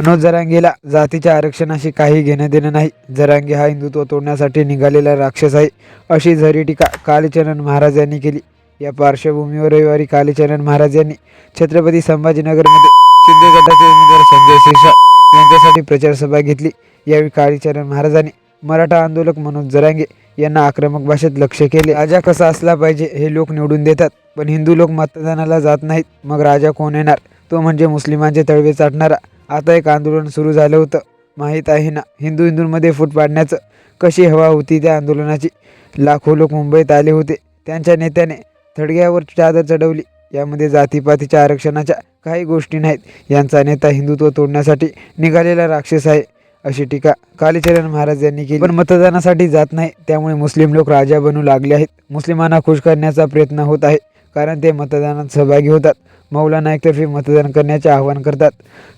मनोज जरांगेला जातीच्या आरक्षणाशी काही घेणं देणं नाही. जरांगे हा हिंदुत्व तोडण्यासाठी निघालेला राक्षस आहे अशी झरी टीका कालीचरण महाराज यांनी केली. या पार्श्वभूमीवर रविवारी कालीचरण महाराज यांनी छत्रपती संभाजीनगरमध्ये शिंदे गटाचे उमेदवार संजय शिरसाट यांच्यासाठी प्रचारसभा घेतली. यावेळी काळीचरण महाराजांनी मराठा आंदोलक मनोज जरांगे यांना आक्रमक भाषेत लक्ष केले. राजा कसा असला पाहिजे हे लोक निवडून देतात पण हिंदू लोक मतदानाला जात नाहीत मग राजा कोण येणार? तो म्हणजे मुस्लिमांचे तळवे चाटणारा आता एक आंदोलन सुरू झालं होतं. माहीत आहे ना हिंदू हिंदूंमध्ये फूट पाडण्याचं कशी हवा होती त्या आंदोलनाची. लाखो लोक मुंबईत आले होते. त्यांच्या नेत्याने थडग्यावर चादर चढवली. यामध्ये जातीपातीच्या आरक्षणाच्या काही गोष्टी नाहीत. यांचा नेता हिंदुत्व तोडण्यासाठी निघालेला राक्षस आहे अशी टीका कालीचरण महाराज यांनी केली. पण मतदानासाठी जात नाही त्यामुळे मुस्लिम लोक राजा बनू लागले आहेत. मुस्लिमांना खुश करण्याचा प्रयत्न होत आहे. कारण ते मतदानात सहभागी होतात. मौला नाईकतर्फे मतदान करण्याचे आवाहन करतात.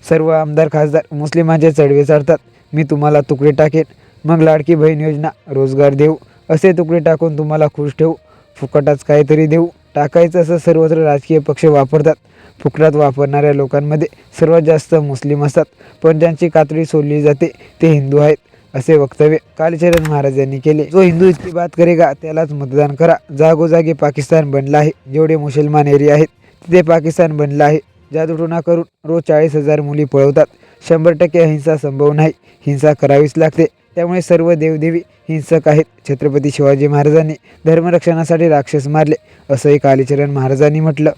सर्व आमदार खासदार मुस्लिमांचे चढवे चढतात मी तुम्हाला तुकडे टाकेन. मग लाडकी बहीण योजना रोजगार देऊ. असे तुकडे टाकून तुम्हाला खुश ठेवू. फुकटाच काहीतरी देऊ. टाकायचं असं सर्वत्र राजकीय पक्ष वापरतात. फुकटात वापरणाऱ्या लोकांमध्ये सर्वात जास्त मुस्लिम असतात. पण ज्यांची कातडी सोडली जाते ते हिंदू आहेत. असे वक्तव्य कालीचरण महाराज यांनी केले. जो हिंदू इतकी बात करेगा त्यालाच मतदान करा. जागोजागी पाकिस्तान बनला आहे. जेवढे मुसलमान एरिया आहेत तिथे पाकिस्तान बनलं आहे. जादूटोणा करून रोज चाळीस हजार मुली पळवतात. शंभर टक्के अहिंसा संभव नाही. हिंसा करावीच लागते. त्यामुळे सर्व देवदेवी हिंसक आहेत छत्रपती शिवाजी महाराजांनी. धर्मरक्षणासाठी राक्षस मारले असंही कालीचरण महाराजांनी म्हटलं.